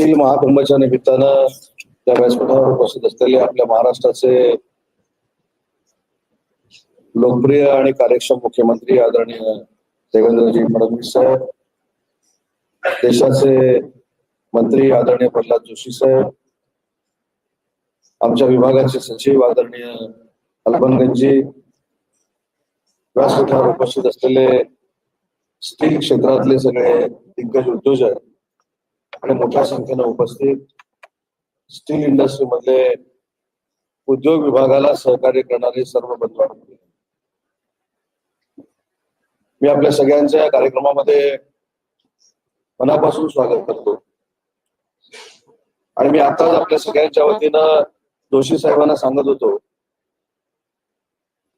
Steel महाकुंभच्या निमित्तानं त्या व्यासपीठावर उपस्थित असलेले आपल्या महाराष्ट्राचे लोकप्रिय आणि कार्यक्षम मुख्यमंत्री आदरणीय देवेंद्रजी फडणवीस साहेब देशाचे मंत्री आदरणीय प्रल्हाद जोशी साहेब आमच्या विभागाचे सचिव आदरणीय अल्बनगंजी व्यासपीठावर उपस्थित असलेले स्टील क्षेत्रातले सगळे दिग्गज उद्योजक आणि मोठ्या संख्येनं उपस्थित स्टील इंडस्ट्री मधले उद्योग विभागाला सहकार्य करणारे सर्व बंधू मी आपल्या सगळ्यांच्या या कार्यक्रमामध्ये मनापासून स्वागत करतो. आणि मी आताच आपल्या सगळ्यांच्या वतीनं जोशी साहेबांना सांगत होतो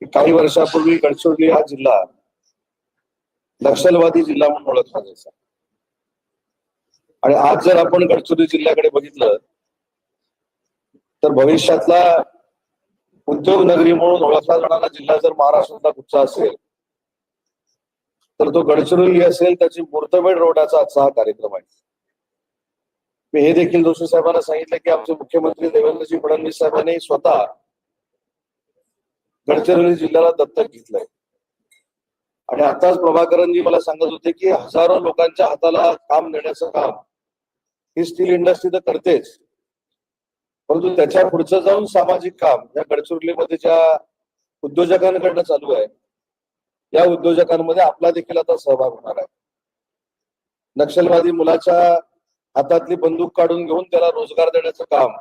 की काही वर्षापूर्वी गडचिरोली हा जिल्हा नक्षलवादी जिल्हा म्हणून ओळखला जायचा. आणि आज जर आपण गडचिरोली जिल्ह्याकडे बघितलं तर भविष्यातला उद्योग नगरी म्हणून ओळखला जाणारा जिल्हा जर महाराष्ट्रातला कुठचा असेल तर तो गडचिरोली असेल त्याची मुहूर्तमेढ रोडाचा आजचा हा कार्यक्रम आहे. मी हे देखील जोशी साहेबांना सांगितलं की आमचे मुख्यमंत्री देवेंद्रजी फडणवीस साहेबांनी स्वतः गडचिरोली जिल्ह्याला दत्तक घेतलंय. आणि आताच प्रभाकरनजी मला सांगत होते की हजारो लोकांच्या हाताला काम देण्याचं काम ही स्टील इंडस्ट्री तर करतेच. परंतु त्याच्या पुढचं जाऊन सामाजिक काम या गडचिरोलीमध्ये ज्या उद्योजकांकडनं चालू आहे या उद्योजकांमध्ये आपला देखील आता सहभाग होणार आहे. नक्षलवादी मुलाच्या हातातली बंदूक काढून घेऊन त्याला रोजगार देण्याचं काम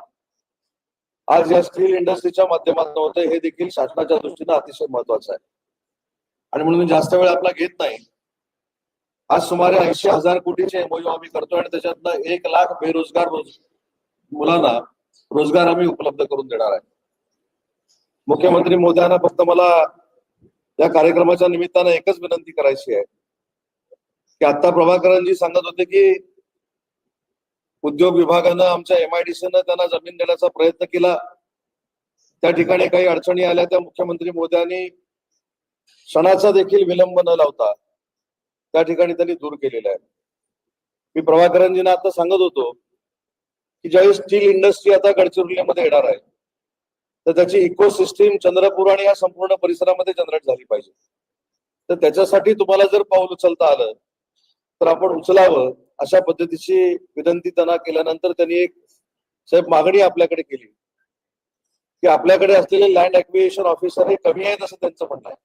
आज या स्टील इंडस्ट्रीच्या माध्यमातून होतं हे देखील शासनाच्या दृष्टीनं अतिशय महत्वाचं आहे. आणि म्हणून जास्त वेळ आपला घेत नाही. आज सुमारे ऐंशी हजार कोटीचे एमओयू आम्ही करतोय आणि त्याच्यातनं एक लाख बेरोजगार रोज मुलांना रोजगार आम्ही उपलब्ध करून देणार आहे. मुख्यमंत्री मोदयांना फक्त मला या कार्यक्रमाच्या निमित्तानं एकच विनंती करायची आहे. की आता प्रभाकरांजी सांगत होते की उद्योग विभागानं आमच्या एमआयडीसीनं त्यांना जमीन देण्याचा प्रयत्न केला. त्या ठिकाणी काही अडचणी आल्या त्या मुख्यमंत्री मोदयांनी क्षणाचा देखील विलंब न लावता त्या ठिकाणी त्यांनी दूर केलेलं आहे. मी प्रभाकरनजींना आता सांगत होतो की ज्यावेळी स्टील इंडस्ट्री आता गडचिरोलीमध्ये येणार आहे तर त्याची इकोसिस्टीम चंद्रपूर आणि या संपूर्ण परिसरामध्ये जनरेट झाली पाहिजे. तर त्याच्यासाठी तुम्हाला जर पाऊल उचलता आलं तर आपण उचलावं अशा पद्धतीची विनंती त्यांना केल्यानंतर त्यांनी एक साहेब मागणी आपल्याकडे केली की आपल्याकडे असलेले लँड ऍक्विएशन ऑफिसर हे कमी आहेत असं त्यांचं म्हणणं आहे.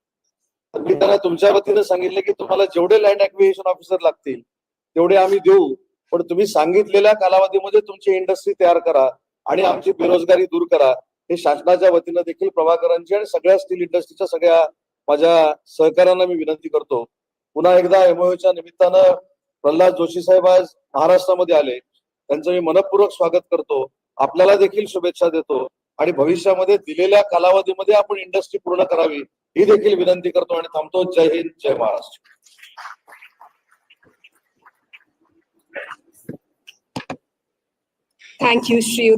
मी त्यांना तुमच्या वतीनं सांगितलं की तुम्हाला जेवढे लँड ऍक्विएशन ऑफिसर लागतील तेवढे आम्ही देऊ. पण तुम्ही सांगितलेल्या कालावधीमध्ये तुमची इंडस्ट्री तयार करा आणि आमची बेरोजगारी दूर करा. हे शासनाच्या वतीनं देखील प्रभाकरांची आणि सगळ्या स्टील इंडस्ट्रीच्या सगळ्या माझ्या सहकाऱ्यांना मी विनंती करतो. पुन्हा एकदा एमओच्या निमित्तानं प्रल्हाद जोशी साहेब आज महाराष्ट्रामध्ये आले. त्यांचं मी मनपूर्वक स्वागत करतो. आपल्याला देखील शुभेच्छा देतो. आणि भविष्यामध्ये दिलेल्या कालावधीमध्ये आपण इंडस्ट्री पूर्ण करावी ही देखील विनंती करतो आणि थांबतो. जय हिंद जय महाराष्ट्र. Thank you Shri